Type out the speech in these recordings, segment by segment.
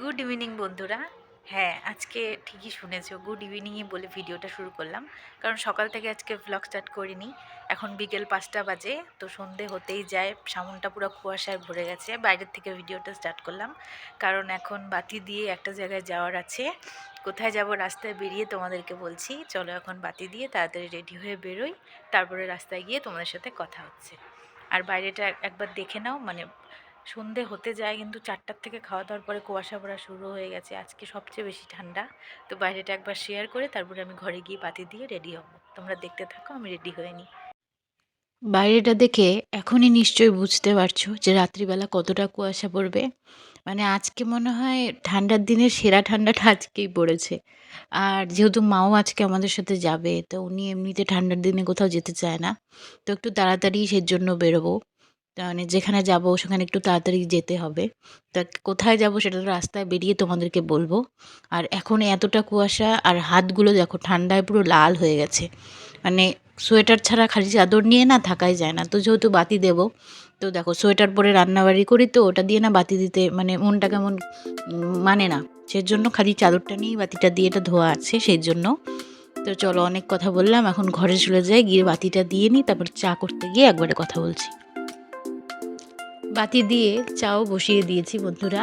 Good evening বন্ধুরা। হ্যাঁ আজকে ঠিকই শুনেছো গুড ইভিনিংই বলে ভিডিওটা শুরু করলাম। কারণ সকাল থেকে আজকে ব্লগ স্টার্ট করিনি। এখন বিকেল পাঁচটা বাজে, তো সন্ধে হতেই যায়, সামনটা পুরো কুয়াশায় ভরে গেছে। বাইরের থেকে ভিডিওটা স্টার্ট করলাম। কারণ এখন বাতি দিয়ে একটা জায়গায় যাওয়ার আছে। কোথায় যাব, রাস্তায় বেরিয়ে তোমাদেরকে বলছি। চলো এখন বাতি দিয়ে তাড়াতাড়ি রেডি হয়ে বেরোই। তারপরে রাস্তায় গিয়ে তোমাদের সাথে কথা হচ্ছে। আর বাইরেটা একবার দেখে নাও মানে সন্ধে হতে যায় কিন্তু চারটার থেকে খাওয়া দাওয়ার পরে কুয়াশা পড়া শুরু হয়ে গেছে। আজকে সবচেয়ে বেশি ঠান্ডা। তো বাইরেটা একবার শেয়ার করে তারপরে আমি ঘরে গিয়ে বাতি দিয়ে রেডি হব। তোমরা দেখতে থাকো, আমি রেডি হয়ে নিই। বাইরেটা দেখে এখনই নিশ্চয়ই বুঝতে পারছ যে রাত্রিবেলা কতটা কুয়াশা পড়বে। মানে আজকে মনে হয় ঠান্ডার দিনের সেরা ঠান্ডাটা আজকেই পড়েছে। আর যেহেতু মাও আজকে আমাদের সাথে যাবে, তো উনি এমনিতে ঠান্ডার দিনে কোথাও যেতে চায় না। তো একটু তাড়াতাড়ি সেজন্য বেরোবো। মানে যেখানে যাব, সেখানে একটু তাড়াতাড়ি যেতে হবে। তা কোথায় যাব সেটা তো রাস্তায় বেরিয়ে তোমাদেরকে বলব। আর এখন এতটা কুয়াশা, আর হাতগুলো দেখো ঠান্ডায় পুরো লাল হয়ে গেছে। মানে সোয়েটার ছাড়া খালি চাদর নিয়ে না থাকাই যায় না। তো যেহেতু বাতি দেব, তো দেখো সোয়েটার পরে রান্নাবাড়ি করি তো, ওটা দিয়ে না বাতি দিতে মানে মনটা কেমন মানে না। সেজন্য খালি চাদরটা নিয়েই বাতিটা দিয়ে এটা ধোয়া আছে সেই জন্য তো চলো অনেক কথা বললাম, এখন ঘরে চলে যাই, গিয়ে বাতিটা দিয়ে নিই, তারপর চা করতে গিয়ে একবারে কথা বলছি। বাতি দিয়ে চাও বসিয়ে দিয়েছি বন্ধুরা।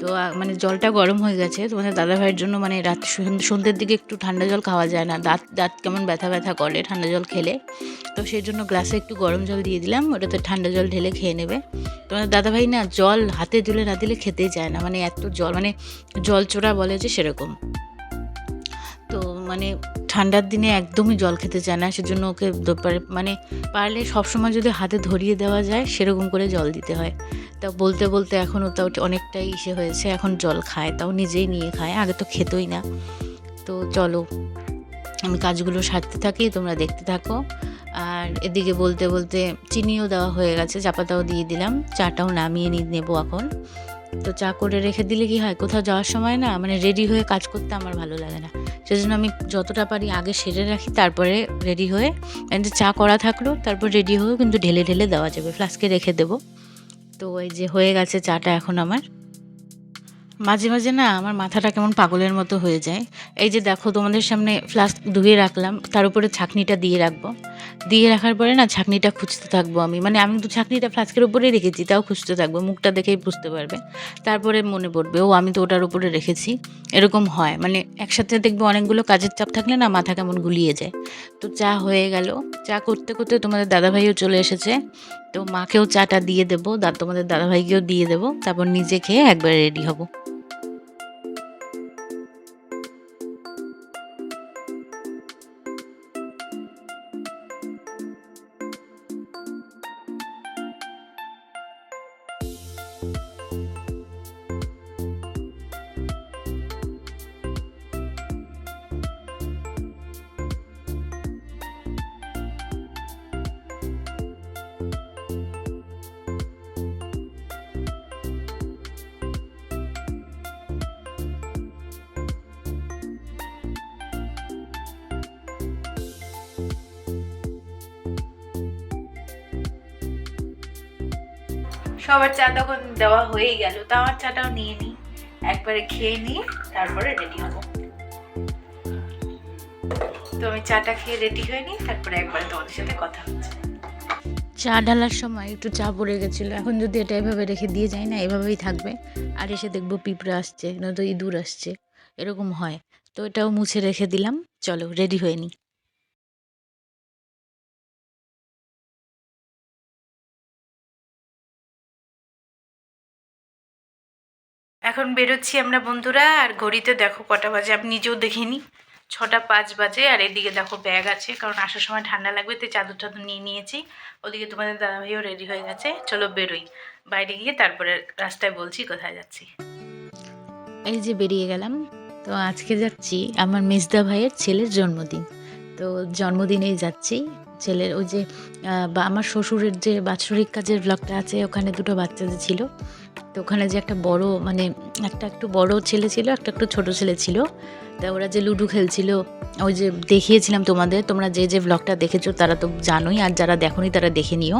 তো মানে জলটা গরম হয়ে গেছে। তোমাদের দাদাভাইয়ের জন্য মানে রাত সন্ধ্যের দিকে একটু ঠান্ডা জল খাওয়া যায় না। দাঁত দাঁত কেমন ব্যথা ব্যথা করে ঠান্ডা জল খেলে। তো সেই জন্য গ্লাসে একটু গরম জল দিয়ে দিলাম। ওটাতে ঠান্ডা জল ঢেলে খেয়ে নেবে। তোমাদের দাদাভাই না, জল হাতে তুলে না দিলে খেতেই চায় না। মানে এত জল মানে জল চোরা বলে যে সেরকম। মানে ঠান্ডার দিনে একদমই জল খেতে চায় না, সেজন্য ওকে মানে পারলে সবসময় যদি হাতে ধরিয়ে দেওয়া যায়, সেরকম করে জল দিতে হয়। তা বলতে বলতে এখনও তাও অনেকটাই ইসে হয়েছে, এখন জল খায়, তাও নিজেই নিয়ে খায়, আগে তো খেতই না। তো চলো, আমি কাজগুলো সারতে থাকি, তোমরা দেখতে থাকো। আর এদিকে বলতে বলতে চিনিও দেওয়া হয়ে গেছে, চাপাতাও দিয়ে দিলাম, চাটাও নামিয়ে নেব এখন। তো চা করে রেখে দিলে কি হয়? কোথাও যাওয়ার সময় না মানে রেডি হয়ে কাজ করতে আমার ভালো লাগে না। সেজন্য আমি যতটা পারি আগে সেরে রাখি, তারপরে রেডি হয়ে চা করা থাকল তারপর রেডি হয়েও কিন্তু ঢেলে ঢেলে দেওয়া যাবে ফ্লাস্কে রেখে দেবো। তো এই যে হয়ে গেছে চাটা এখন আমার। মাঝে মাঝে না আমার মাথাটা কেমন পাগলের মতো হয়ে যায়। এই যে দেখো তোমাদের সামনে ফ্লাস্ক ধুয়ে রাখলাম, তার উপরে ছাকনিটা দিয়ে রাখব। দিয়ে রাখার পরে না ছাকনিটা খুঁজতে থাকব আমি। মানে আমি তো ছাকনিটা ফ্লাস্কের উপরে রেখেছি, তাও খুঁজতে থাকব, মুখটা দেখেই বুঝতে পারবে। তারপরে মনে পড়বে, ও, আমি তো ওটার উপরে রেখেছি। এরকম হয় মানে একসাথে দেখব অনেকগুলো কাজের চাপ থাকলে না মাথা কেমন গুলিয়ে যায়। তো চা হয়ে গেল। চা করতে করতে তোমাদের দাদাভাইও চলে এসেছে। তো মাকেও চাটা দিয়ে দেবো তোমাদের দাদাভাইকেও দিয়ে দেবো। তারপর নিজে খেয়ে একবার রেডি হব। সবার চা তখন দেওয়া হয়েই গেল, তা আমার চাটাও নিয়ে নিই। একবারে খেয়ে নিয়ে তারপরে রেডি হব। তো আমি চাটা খেয়ে রেডি হয়ে নিই তারপরে একবারে তোমাদের সাথে কথা হচ্ছে। চা ঢালার সময় একটু চা পড়ে গেছিল, এখন যদি এটা এভাবে রেখে দিয়ে যাই না, এভাবেই থাকবে। আর এসে দেখব পিঁপড়া আসছে, নয়তো ইঁদুর আসছে, এরকম হয়। তো এটাও মুছে রেখে দিলাম, চলো রেডি হয়ে নিই। এখন বেরোচ্ছি আমরা, বন্ধুরা। আর ঘড়িতে দেখো কটা বাজে, আমি নিজেও দেখিনি। ছটা পাঁচ বাজে, আর এদিকে দেখো ব্যাগ আছে, কারণ আসার সময় ঠান্ডা লাগবে তো চাদর টাদর নিয়ে নিয়েছি। ওদিকে তোমাদের দাদাভাইও রেডি হয়ে গেছে, চলো বেরোই। বাইরে গিয়ে তারপরে রাস্তায় বলছি কোথায় যাচ্ছি। এই যে বেরিয়ে গেলাম, তো আজকে যাচ্ছি আমার মেজদা ভাইয়ের ছেলের জন্মদিন। তো জন্মদিনেই যাচ্ছি, ছেলের ওই যে বা আমার শ্বশুরের যে বাৎসরিক কাজের ব্লগটা আছে, ওখানে দুটো বাচ্চা যে ছিল। তো ওখানে যে একটা বড় মানে একটা একটু বড় ছেলে ছিল, একটা একটু ছোট ছেলে ছিল। তা ওরা যে লুডো খেলছিল, ওই যে দেখিয়েছিলাম তোমাদের, তোমরা যে যে ব্লগটা দেখেছ তারা তো জানোই, আর যারা দেখোনি তারা দেখে নিও।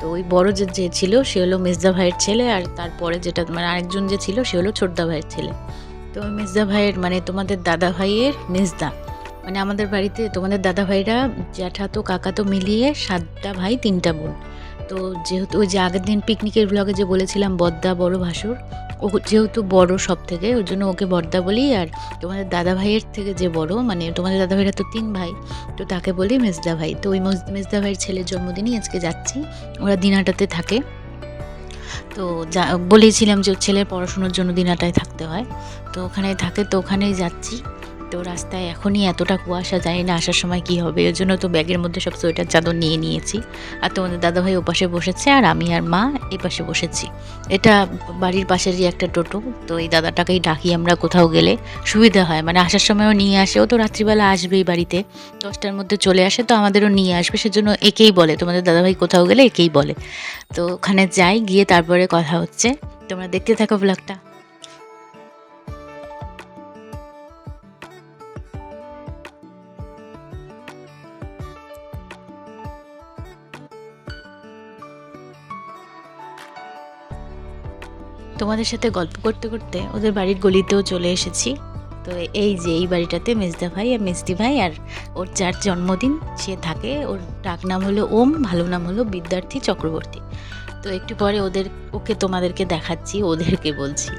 তো ওই বড় যে যে ছিল, সে হলো মেজদা ভাইয়ের ছেলে, আর তারপরে যেটা মানে আরেকজন যে ছিল, সে হলো ছোটদা ভাইয়ের ছেলে। তো ওই মেজদা ভাইয়ের মানে তোমাদের দাদা ভাইয়ের মেজদা। মানে আমাদের বাড়িতে তোমাদের দাদা ভাইরা জ্যাঠা তো কাকা তো মিলিয়ে সাতটা ভাই তিনটা বোন। তো যেহেতু ওই যে আগের দিন পিকনিকের ব্লগে যে বলেছিলাম, বদ্দা বড় ভাসুর, ও যেহেতু বড় সব থেকে ওর জন্য ওকে বর্দা বলি, আর তোমাদের দাদা ভাইয়ের থেকে যে বড় মানে তোমাদের দাদা ভাইরা তো তিন ভাই, তো তাকে বলি মেজদা ভাই। তো ওই মেজদা ভাইয়ের ছেলের জন্মদিনই আজকে যাচ্ছি। ওরা দিনাটাতে থাকে। তো যা বলেছিলাম যে ছেলের পড়াশোনার জন্য দিনাটায় থাকতে হয়। তো ওখানে থাকে, তো ওখানেই যাচ্ছি। তো রাস্তায় এখনই এতটা কুয়াশা জানি না, আসার সময় কি হবে? এর জন্য তো ব্যাগের মধ্যে সব সোয়েটার, চাদর নিয়ে নিয়েছি। আর তোমাদের দাদাভাই ওপাশে বসেছে আর আমি আর মা এই পাশে বসেছি। এটা বাড়ির পাশেরই একটা টোটো, তো এই দাদাটাকেই ডাকি আমরা কোথাও গেলে। সুবিধা হয় মানে আসার সময়ও নিয়ে আসে। ও তো রাত্রিবেলা আসবেই বাড়িতে। দশটার মধ্যে চলে আসে, তো আমাদেরও নিয়ে আসবে। সেজন্য একেই বলে, তোমাদের দাদাভাই কোথাও গেলে একেই বলে। তো ওখানে যাই, গিয়ে তারপরে কথা হচ্ছে। তোমরা দেখতে থাকো ব্লগটা তোমাদের সাথে গল্প করতে করতে ওদের বাড়ির গলিতেও চলে এসেছি। তো এই যে এই বাড়িটাতে মেজদা ভাই আর মেজদি ভাই আর ওর যার জন্মদিন, সে থাকে। ওর ডাক নাম হলো ওম, ভালো নাম হলো বিদ্যার্থী চক্রবর্তী। তো একটু পরে ওদের, ওকে তোমাদেরকে দেখাচ্ছি, ওদেরকে বলছি।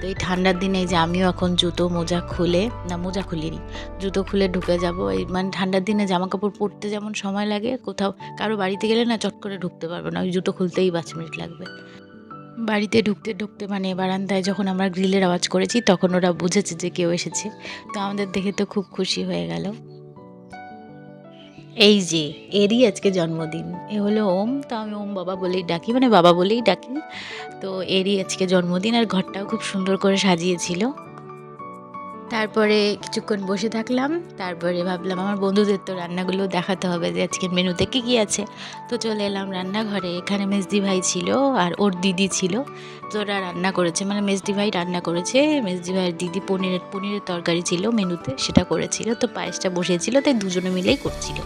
তো এই ঠান্ডার দিনে যে আমিও এখন জুতো, মোজা খুলে, না মোজা খুলিনি, জুতো খুলে ঢুকে যাব। এই মানে ঠান্ডার দিনে জামা কাপড় পরতে যেমন সময় লাগে, কোথাও কারও বাড়িতে গেলে না চট করে ঢুকতে পারবে না, ওই জুতো খুলতেই পাঁচ মিনিট লাগবে। বাড়িতে ঢুকতে ঢুকতে মানে বারান্দায় যখন আমরা গ্রিলের আওয়াজ করেছি, তখন ওরা বুঝেছে যে কেউ এসেছে। তো আমাদের দেখে তো খুব খুশি হয়ে গেল। এই যে, এরই আজকে জন্মদিন। এ হলো ওম, তো আমি ওম বাবা বলেই ডাকি মানে বাবা বলেই ডাকি। তো এরই আজকে জন্মদিন, আর ঘরটাও খুব সুন্দর করে সাজিয়েছিল। তারপরে কিছুক্ষণ বসে থাকলাম, তারপরে ভাবলাম আমার বন্ধুদের তো রান্নাগুলো দেখাতে হবে যে আজকের মেনুতে কী কী আছে। তো চলে এলাম রান্নাঘরে, এখানে মেজদি ভাই ছিল আর ওর দিদি ছিল। তো ওরা রান্না করেছে মানে মেজদি ভাই রান্না করেছে। মেজদি ভাইয়ের দিদি পনিরের পনিরের তরকারি ছিল মেনুতে, সেটা করেছিল। তো পায়েসটা বসিয়েছিল, তাই দুজনে মিলেই করছিল।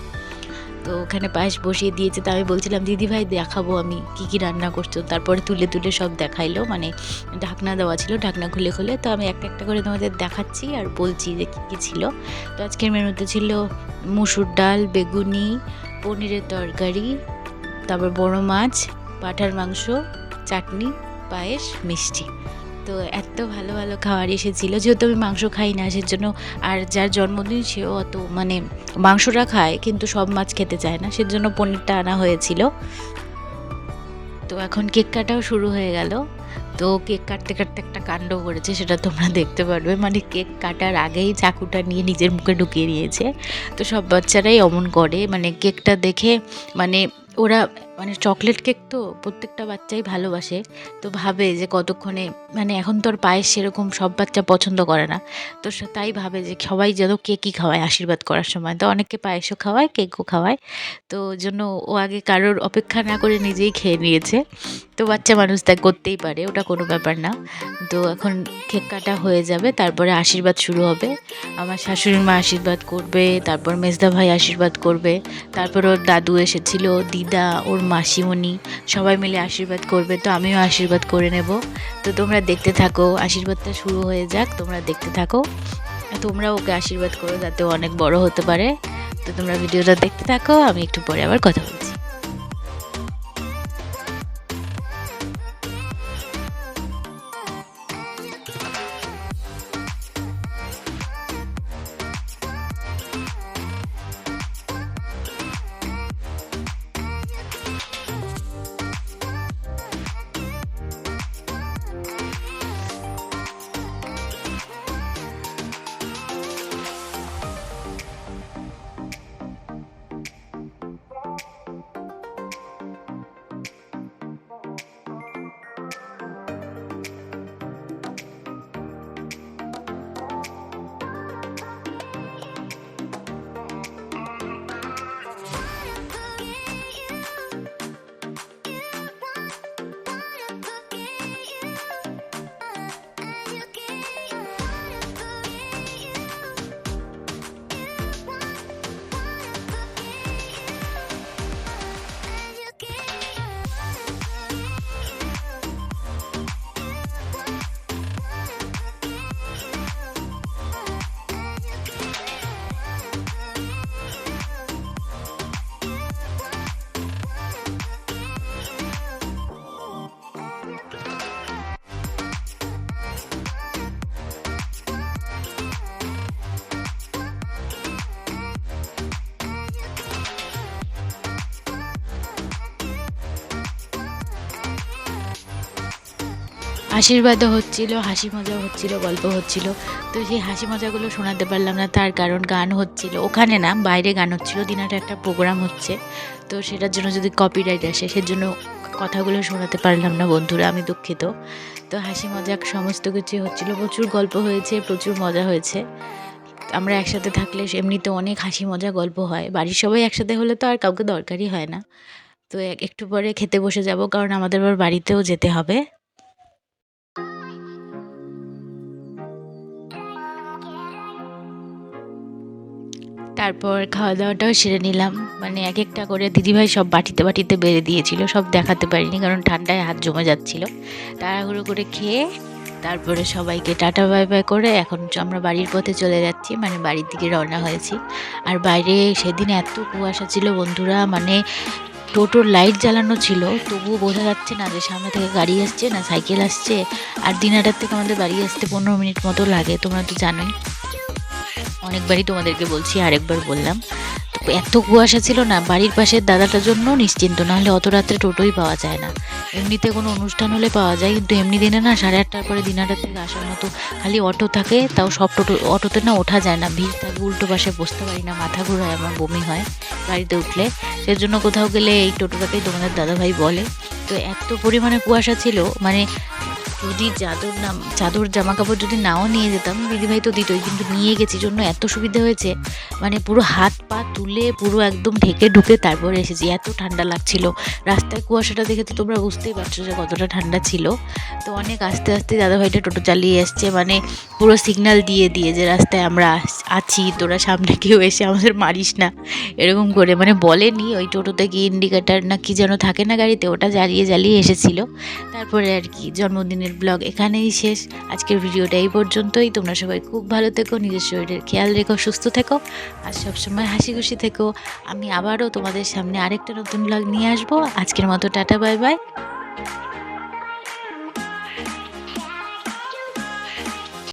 তো ওখানে পায়েস বসিয়ে দিয়েছে, তো আমি বলছিলাম, দিদি ভাই, দেখাবো আমি কি কি রান্না করছ। তারপরে তুলে তুলে সব দেখাইলো মানে ঢাকনা দেওয়া ছিল, ঢাকনা খুলে খুলে। তো আমি একটা একটা করে তোমাদের দেখাচ্ছি আর বলছি যে কী কী ছিল। তো আজকের মেনুতে ছিল মুসুর ডাল, বেগুনি, পনিরের তরকারি, তারপর বড় মাছ, পাঠার মাংস, চাটনি, পায়েস, মিষ্টি। তো এত ভালো ভালো খাবার এসেছিল। যেহেতু আমি মাংস খাই না, সেজন্য আর যার জন্মদিন সেও অত মানে মাংসটা খায়, কিন্তু সব মাছ খেতে চায় না। সেজন্য পনিরটা আনা হয়েছিল। তো এখন কেক কাটাও শুরু হয়ে গেল। তো কেক কাটতে কাটতে একটা কাণ্ড করেছে, সেটা তোমরা দেখতে পারবে। মানে কেক কাটার আগেই চাকুটা নিয়ে নিজের মুখে ঢুকিয়ে নিয়েছে। তো সব বাচ্চারাই অমন করে। মানে কেকটা দেখে মানে ওরা মানে চকলেট কেক তো প্রত্যেকটা বাচ্চাই ভালোবাসে। তো ভাবে যে কতক্ষণে মানে এখন তো আর পায়েস সেরকম সব বাচ্চা পছন্দ করে না। তো তাই ভাবে যে সবাই যেন কেকই খাওয়ায় আশীর্বাদ করার সময়। তো অনেকে পায়েসও খাওয়ায় কেকও খাওয়ায়। তো জন্য ও আগে কারোর অপেক্ষা না করে নিজেই খেয়ে নিয়েছে। তো বাচ্চা মানুষ তা করতেই পারে, ওটা কোনো ব্যাপার না। তো এখন কেক কাটা হয়ে যাবে, তারপরে আশীর্বাদ শুরু হবে। আমার শাশুড়ি মা আশীর্বাদ করবে, তারপর মেজদা ভাই আশীর্বাদ করবে। তারপর ওর দাদু এসেছিল, দিদা, ওর মাসিমণি, সবাই মিলে আশীর্বাদ করবে, তো আমিও আশীর্বাদ করে নেব। তো তোমরা দেখতে থাকো, আশীর্বাদটা শুরু হয়ে যাক, তোমরা দেখতে থাকো। তোমরা ওকে আশীর্বাদ করো যাতে অনেক বড় হতে পারে। তো তোমরা ভিডিওটা দেখতে থাকো, আমি একটু পরে আবার কথা বলছি আশীর্বাদও হচ্ছিল, হাসি মজাও হচ্ছিল, গল্প হচ্ছিল। তো সেই হাসি মজাগুলো শোনাতে পারলাম না, তার কারণ গান হচ্ছিল। ওখানে না, বাইরে গান হচ্ছিল, দিনাটা একটা প্রোগ্রাম হচ্ছে। তো সেটার জন্য যদি কপিরাইট আসে, সেজন্য কথাগুলো শোনাতে পারলাম না বন্ধুরা, আমি দুঃখিত। তো হাসি মজাক সমস্ত কিছু হচ্ছিল, প্রচুর গল্প হয়েছে, প্রচুর মজা হয়েছে। আমরা একসাথে থাকলে এমনিতে অনেক হাসি মজা গল্প হয়। বাড়ির সবাই একসাথে হলে তো আর কাউকে দরকারই হয় না। তো এক- একটু পরে খেতে বসে যাব, কারণ আমাদের আবার বাড়িতেও যেতে হবে। তারপর খাওয়া দাওয়াটাও সেরে নিলাম। মানে এক একটা করে দিদিভাই সব বাটিতে বাটিতে বেড়ে দিয়েছিল, সব দেখাতে পারিনি কারণ ঠান্ডায় হাত জমে যাচ্ছিল। তাড়াহুড়ো করে খেয়ে তারপরে সবাইকে টাটা বাই বাই করে এখন আমরা বাড়ির পথে চলে যাচ্ছি মানে বাড়ির দিকে রওনা হয়েছি। আর বাইরে সেদিন এত কুয়াশা ছিল বন্ধুরা মানে টোটোর লাইট জ্বালানো ছিল, তবুও বোঝা যাচ্ছে না যে সামনে থেকে গাড়ি আসছে না সাইকেল আসছে। আর দিনাটার থেকে আমাদের বাড়ি আসতে পনেরো মিনিট মতো লাগে, তোমরা তো জানোই। অনেকবারই তোমাদেরকে বলছি, আরেকবার বললাম। এত কুয়াশা ছিল না, বাড়ির পাশের দাদাটার জন্য নিশ্চিন্ত, নাহলে অত রাত্রে টোটোই পাওয়া যায় না। এমনিতে কোনো অনুষ্ঠান হলে পাওয়া যায়, কিন্তু এমনি দিনে না সাড়ে আটটার পরে দিনাটার থেকে আসার মতো খালি অটো থাকে, তাও সব টোটো, অটোতে না ওঠা যায় না। ভিড় থাকে, উল্টো পাশে বসতে পারি না, মাথা ঘোরায়, আমার বমি হয় গাড়িতে উঠলে। সেজন্য কোথাও গেলে এই টোটোটাকেই তোমাদের দাদাভাই বলে। তো এত পরিমাণে কুয়াশা ছিল মানে যদি চাদর নাম চাদর জামা কাপড় যদি নাও নিয়ে যেতাম, দিদিভাই তো দিতই, কিন্তু নিয়ে গেছি, জন্য এত সুবিধা হয়েছে। মানে পুরো হাত পা তুলে পুরো একদম ঢেকে ঢুকে তারপরে এসেছি, এত ঠান্ডা লাগছিল। রাস্তায় কুয়াশাটা দেখে তো তোমরা, বুঝতেই পারছ যে কতটা ঠান্ডা ছিল। তো অনেক আস্তে আস্তে দাদাভাইটা টোটো চালিয়ে এসছে মানে পুরো সিগন্যাল দিয়ে দিয়ে যে রাস্তায় আমরা আছি, তোরা সামনে কেউ এসে আমাদের মারিস না। এরকম করে মানে বলেনি, ওই টোটোতে কি ইন্ডিকেটার না কি যেন থাকে না গাড়িতে, ওটা জ্বালিয়ে জ্বালিয়ে এসেছিল। তারপরে আর কি, জন্মদিনের ব্লগ এখানেই শেষ। আজকের ভিডিওটা এই পর্যন্তই। তোমরা সবাই খুব ভালো থেকো, নিজের শরীরের খেয়াল রেখো, সুস্থ থেকো, আর সবসময় হাসি খুশি থেকো। আমি আবারও তোমাদের সামনে আরেকটা নতুন ব্লগ নিয়ে আসব। আজকের মতো টাটা, বাই বাই।